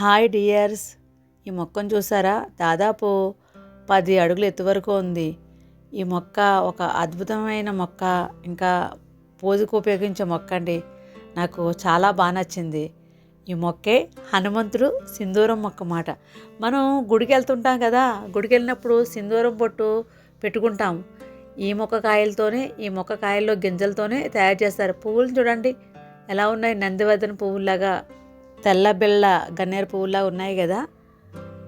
Hi dears. ఈ మొక్కను చూసారా? దాదాపు పది అడుగులు ఎత్తు వరకు ఉంది. ఈ మొక్క ఒక అద్భుతమైన మొక్క. ఇంకా పూజకు ఉపయోగించే మొక్క అండి. నాకు చాలా బాగా నచ్చింది. ఈ మొక్కే హనుమంతుడు సింధూరం మొక్క మాట. మనం గుడికి వెళ్తుంటాం కదా? గుడికి వెళ్ళినప్పుడు సింధూరం పొట్టు పెట్టుకుంటాం. ఈ మొక్క కాయలతోనే ఈ మొక్క కాయల్లో గింజలతోనే తయారు చేస్తారు. పువ్వులు చూడండి. ఎలా ఉన్నాయి? నందివర్ధన పువ్వులాగా తెల్ల బిళ్ళ గన్నేరు పువ్వులా ఉన్నాయి కదా.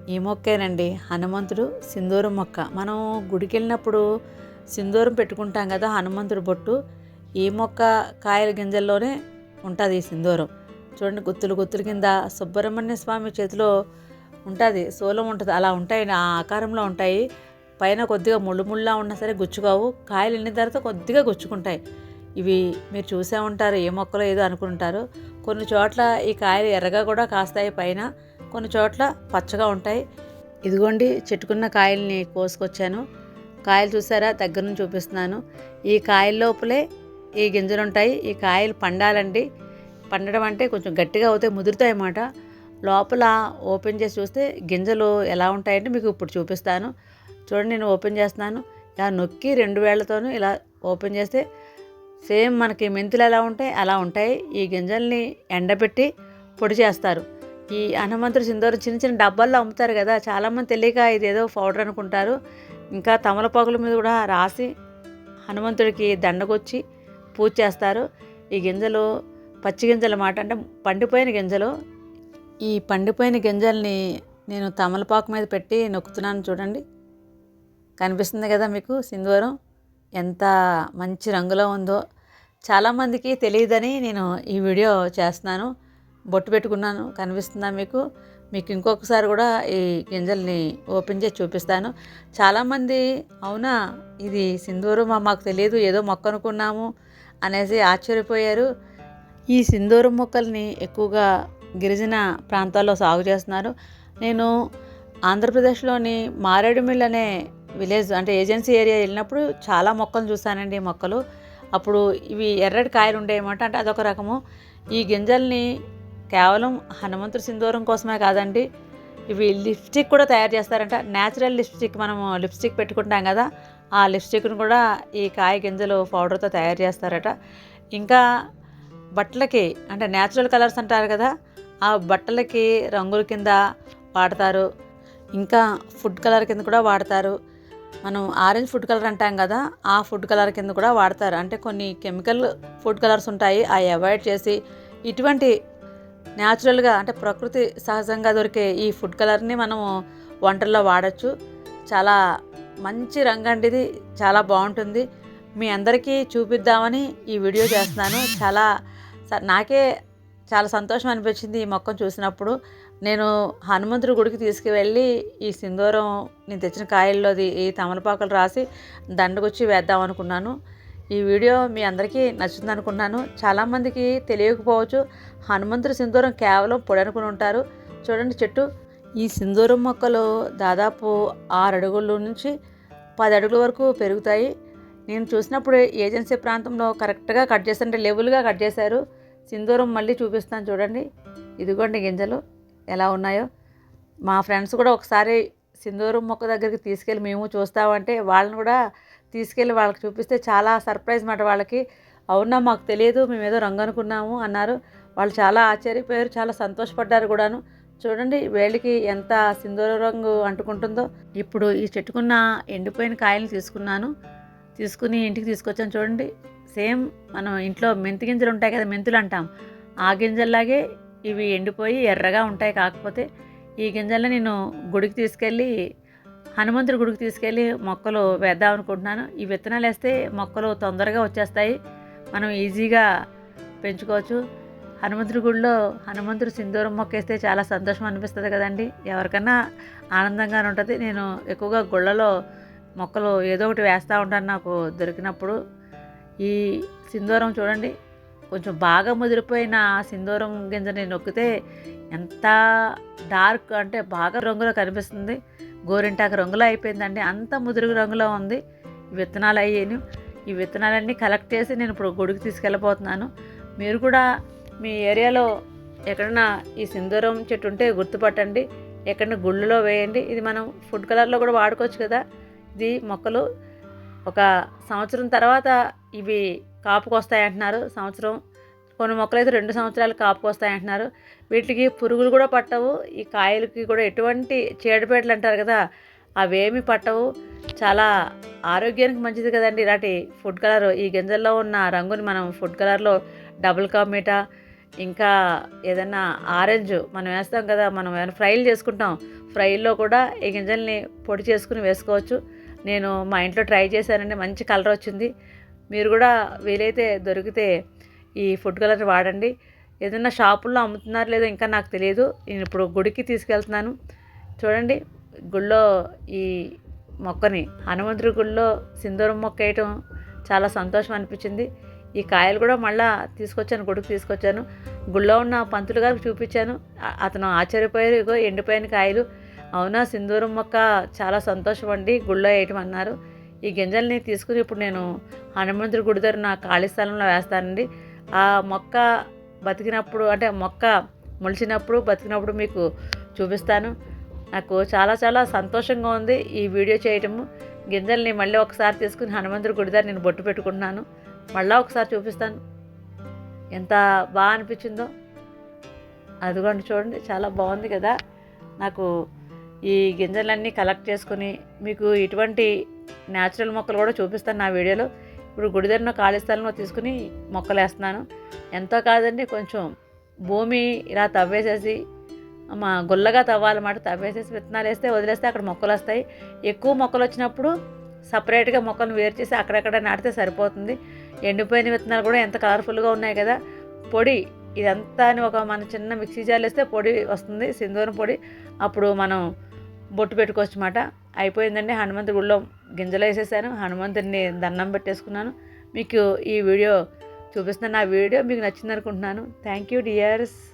ఈ మొక్కేనండి. హనుమంతుడు సింధూరం మొక్క. మనం గుడికి వెళ్ళినప్పుడు సింధూరం పెట్టుకుంటాం కదా హనుమంతుడు బొట్టు. ఈ మొక్క కాయల గింజల్లోనే ఉంటుంది ఈ సింధూరం. చూడండి గుత్తులు గుత్తులు కింద సుబ్రహ్మణ్య స్వామి చేతిలో ఉంటుంది. సోలం ఉంటుంది. అలా ఉంటాయి. ఆ ఆకారంలో ఉంటాయి. పైన కొద్దిగా ముళ్ళు ముళ్ళా ఉన్నా సరే గుచ్చుకోవు. కాయలు ఎండిన తర్వాత కొద్దిగా గుచ్చుకుంటాయి. ఇవి మీరు చూసే ఉంటారు ఏ మొక్కలో ఏదో అనుకుంటారు కొన్ని చోట్ల ఈ కాయలు ఎర్రగా కూడా కాస్తాయి పైన కొన్ని చోట్ల పచ్చగా ఉంటాయి. ఇదిగోండి చెట్టుకున్న కాయల్ని కోసుకొచ్చాను. కాయలు చూసారా? దగ్గర నుంచి చూపిస్తున్నాను. ఈ కాయల లోపలే ఈ గింజలు ఉంటాయి. ఈ కాయలు పండాలండి. పండడం అంటే కొంచెం గట్టిగా అవుతాయి ముదురుతాయి అన్నమాట. లోపల ఓపెన్ చేసి చూస్తే గింజలు ఎలా ఉంటాయంటే మీకు ఇప్పుడు చూపిస్తాను. చూడండి నేను ఓపెన్ చేస్తున్నాను. ఇలా నొక్కి రెండు వేళ్ళతోనూ ఇలా ఓపెన్ చేస్తే సేమ్ మనకి మెంతులు ఎలా ఉంటాయి అలా ఉంటాయి. ఈ గింజల్ని ఎండబెట్టి పొడి చేస్తారు. ఈ హనుమంతుడు సింధూరం చిన్న చిన్న డబ్బాల్లో అమ్ముతారు కదా చాలామంది తెలియక ఇది ఏదో పౌడర్ అనుకుంటారు. ఇంకా తమలపాకుల మీద కూడా రాసి హనుమంతుడికి దండకొచ్చి పూజ చేస్తారు. ఈ గింజలు పచ్చి గింజల మాట అంటే పండిపోయిన గింజలు. ఈ పండిపోయిన గింజల్ని నేను తమలపాకు మీద పెట్టి నొక్కుతున్నాను చూడండి. కనిపిస్తుంది కదా మీకు సింధూరం? ఎంత మంచి రంగులో ఉందో చాలామందికి తెలియదని నేను ఈ వీడియో చేస్తున్నాను. బొట్టు పెట్టుకున్నాను కనిపిస్తుందా మీకు? మీకు ఇంకొకసారి కూడా ఈ గింజల్ని ఓపెన్ చేసి చూపిస్తాను. చాలామంది అవునా? ఇది సింధూరం మాకు తెలియదు ఏదో మొక్క అనుకున్నాము అనేసి ఆశ్చర్యపోయారు. ఈ సింధూరం మొక్కల్ని ఎక్కువగా గిరిజన ప్రాంతాల్లో సాగు చేస్తున్నారు. నేను ఆంధ్రప్రదేశ్లోని మారేడుమిల్ అనే విలేజ్ అంటే ఏజెన్సీ ఏరియా వెళ్ళినప్పుడు చాలా మొక్కలు చూసానండి మొక్కలు. అప్పుడు ఇవి ఎర్రటి కాయలు ఉండేయమాట. అంటే అదొక రకము. ఈ గింజల్ని కేవలం హనుమంతుడి సింధూరం కోసమే కాదండి ఇవి లిప్స్టిక్ కూడా తయారు చేస్తారంట. న్యాచురల్ లిప్స్టిక్ మనము లిప్స్టిక్ పెట్టుకుంటాం కదా ఆ లిప్స్టిక్ను కూడా ఈ కాయ గింజలు పౌడర్తో తయారు చేస్తారట. ఇంకా బట్టలకి అంటే న్యాచురల్ కలర్స్ అంటారు కదా ఆ బట్టలకి రంగుల కింద వాడతారు. ఇంకా ఫుడ్ కలర్ కింద కూడా వాడతారు. మనం ఆరెంజ్ ఫుడ్ కలర్ అంటాం కదా ఆ ఫుడ్ కలర్ కింద కూడా వాడతారు. అంటే కొన్ని కెమికల్ ఫుడ్ కలర్స్ ఉంటాయి అవి అవాయిడ్ చేసి ఇటువంటి న్యాచురల్గా అంటే ప్రకృతి సహజంగా దొరికే ఈ ఫుడ్ కలర్ని మనము వంటల్లో వాడచ్చు. చాలా మంచి రంగు అండి ఇది చాలా బాగుంటుంది. మీ అందరికీ చూపిద్దామని ఈ వీడియో చేస్తున్నాను. చాలా స- నాకే చాలా సంతోషం అనిపించింది ఈ మొక్కను చూసినప్పుడు. నేను హనుమంతుడి గుడికి తీసుకువెళ్ళి ఈ సింధూరం నేను తెచ్చిన కాయల్లోది ఈ తమలపాకులు రాసి దండకొచ్చి వేద్దాం అనుకున్నాను. ఈ వీడియో మీ అందరికీ నచ్చుతుంది అనుకున్నాను. చాలామందికి తెలియకపోవచ్చు హనుమంతుడి సింధూరం కేవలం పొడి అనుకుని ఉంటారు. చూడండి చెట్టు. ఈ సింధూరం మొక్కలు దాదాపు ఆరు అడుగుల నుంచి పది అడుగుల వరకు పెరుగుతాయి. నేను చూసినప్పుడు ఏజెన్సీ ప్రాంతంలో కరెక్ట్గా కట్ చేస్తుంటే లెవెల్గా కట్ చేశారు. సింధూరం మళ్ళీ చూపిస్తాను చూడండి. ఇదిగోండి గింజలు. ఎలా ఉన్నాయో. మా ఫ్రెండ్స్ కూడా ఒకసారి సింధూరం మొక్క దగ్గరికి తీసుకెళ్ళి మేము చూస్తామంటే వాళ్ళని కూడా తీసుకెళ్ళి వాళ్ళకి చూపిస్తే చాలా సర్ప్రైజ్ మాట వాళ్ళకి. అవునా మాకు తెలియదు మేము ఏదో రంగు అనుకున్నాము అన్నారు. వాళ్ళు చాలా ఆశ్చర్యపోయారు చాలా సంతోషపడ్డారు కూడాను. చూడండి వేళ్ళకి ఎంత సింధూర రంగు అంటుకుంటుందో. ఇప్పుడు ఈ చెట్టుకున్న ఎండిపోయిన కాయలు తీసుకున్నాను. తీసుకుని ఇంటికి తీసుకొచ్చాను చూడండి. సేమ్ మనం ఇంట్లో మెంతి గింజలు ఉంటాయి కదా మెంతులు అంటాం. ఆ గింజల్లాగే ఇవి ఎండిపోయి ఎర్రగా ఉంటాయి. కాకపోతే ఈ గింజల్ని నేను గుడికి తీసుకెళ్ళి హనుమంతుడి గుడికి తీసుకెళ్ళి మొక్కలు వేద్దాం అనుకుంటున్నాను. ఈ విత్తనాలు వేస్తే మొక్కలు తొందరగా వచ్చేస్తాయి. మనం ఈజీగా పెంచుకోవచ్చు. హనుమంతుడి గుడిలో హనుమంతుడు సింధూరం మొక్క వేస్తే చాలా సంతోషం అనిపిస్తుంది కదండి. ఎవరికన్నా ఆనందంగానే ఉంటుంది. నేను ఎక్కువగా గుళ్ళలో మొక్కలు ఏదో ఒకటి వేస్తూ ఉంటాను నాకు దొరికినప్పుడు. ఈ సింధూరం చూడండి కొంచెం బాగా ముదిరిపోయిన సింధూరం గింజని నొక్కితే ఎంత డార్క్ అంటే బాగా రంగులో కనిపిస్తుంది. గోరింటాకు రంగులో అయిపోయిందండి. అంత ముదురు రంగులో ఉంది. విత్తనాలు అయ్యాను. ఈ విత్తనాలన్నీ కలెక్ట్ చేసి నేను ఇప్పుడు గుడికి తీసుకెళ్ళబోతున్నాను. మీరు కూడా మీ ఏరియాలో ఎక్కడన్నా ఈ సింధూరం చెట్టు ఉంటే గుర్తుపట్టండి. ఎక్కడన్నా గుళ్ళలో వేయండి. ఇది మనం ఫుడ్ కలర్లో కూడా వాడుకోవచ్చు కదా. ఇది మొక్కలు ఒక సంవత్సరం తర్వాత ఇవి కాపుకొస్తాయి అంటున్నారు సంవత్సరం కొన్ని మొక్కలు అయితే రెండు సంవత్సరాలు కాపుకొస్తాయి అంటున్నారు వీటికి పురుగులు కూడా పట్టవు. ఈ కాయలకి కూడా ఎటువంటి చీడపేటలు అంటారు కదా అవేమి పట్టవు. చాలా ఆరోగ్యానికి మంచిది కదండి ఇలాంటి ఫుడ్ కలర్. ఈ గింజల్లో ఉన్న రంగుని మనం ఫుడ్ కలర్లో డబుల్ కా ఇంకా ఏదైనా ఆరెంజ్ మనం వేస్తాం కదా మనం ఏమైనా ఫ్రైలు చేసుకుంటాం ఫ్రైల్లో కూడా ఈ గింజల్ని పొడి చేసుకుని వేసుకోవచ్చు. నేను మా ఇంట్లో ట్రై చేశానండి మంచి కలర్ వచ్చింది మీరు కూడా వీలైతే దొరికితే ఈ ఫుడ్ కలర్ వాడండి. ఏదైనా షాపుల్లో అమ్ముతున్నారు లేదో ఇంకా నాకు తెలియదు. నేను ఇప్పుడు గుడికి తీసుకెళ్తున్నాను. చూడండి గుళ్ళో ఈ మొక్కని హనుమంతుడి గుళ్ళో సింధూరం మొక్క వేయటం చాలా సంతోషం అనిపించింది. ఈ కాయలు కూడా మళ్ళా తీసుకొచ్చాను గుడికి తీసుకొచ్చాను. గుళ్ళో ఉన్న పంతులు గారికి చూపించాను. అతను ఆశ్చర్యపోయారు ఇగో ఎండిపోయిన కాయలు. అవునా సింధూరం మొక్క చాలా సంతోషం అండి గుళ్ళో వేయటం అన్నారు. ఈ గింజల్ని తీసుకుని ఇప్పుడు నేను హనుమంతుడి గుడి దగ్గర నా ఖాళీ స్థలంలో వేస్తానండి. ఆ మొక్క బతికినప్పుడు అంటే మొక్క మొలిచినప్పుడు బతికినప్పుడు మీకు చూపిస్తాను. నాకు చాలా చాలా సంతోషంగా ఉంది ఈ వీడియో చేయటము. గింజల్ని మళ్ళీ ఒకసారి తీసుకుని హనుమంతుడి గుడి దగ్గర నేను బొట్టు పెట్టుకుంటున్నాను. మళ్ళీ ఒకసారి చూపిస్తాను. ఎంత బాగా అనిపించిందో. అదిగోండి చూడండి చాలా బాగుంది కదా. నాకు ఈ గింజలన్నీ కలెక్ట్ చేసుకుని మీకు ఇటువంటి న్యాచురల్ మొక్కలు కూడా చూపిస్తాను నా వీడియోలో. ఇప్పుడు గుడి దగ్గర ఖాళీ స్థలంలో తీసుకుని మొక్కలు వేస్తున్నాను ఎంతో కాదండి కొంచెం భూమి ఇలా తవ్వేసేసి మా గుల్లగా తవ్వాలన్నమాట తవ్వేసేసి విత్తనాలు వేస్తే వదిలేస్తే అక్కడ మొక్కలు వస్తాయి. ఎక్కువ మొక్కలు వచ్చినప్పుడు సపరేట్గా మొక్కలను వేరు చేసి అక్కడక్కడ నాటితే సరిపోతుంది. ఎండిపోయిన విత్తనాలు కూడా ఎంత కలర్ఫుల్గా ఉన్నాయి కదా. పొడి ఇదంతా అని ఒక మన చిన్న మిక్సీ జార్లు వేస్తే పొడి వస్తుంది సింధూరం పొడి. అప్పుడు మనం బొట్టు పెట్టుకోవచ్చు అన్నమాట అయిపోయిందండి హనుమంతుడి గుళ్ళో గింజలు వేసేసాను. హనుమంతుడిని దండం పెట్టేసుకున్నాను. మీకు ఈ వీడియో చూపిస్తున్నాను నా వీడియో మీకు నచ్చింది అనుకుంటున్నాను థ్యాంక్ యూ డియర్స్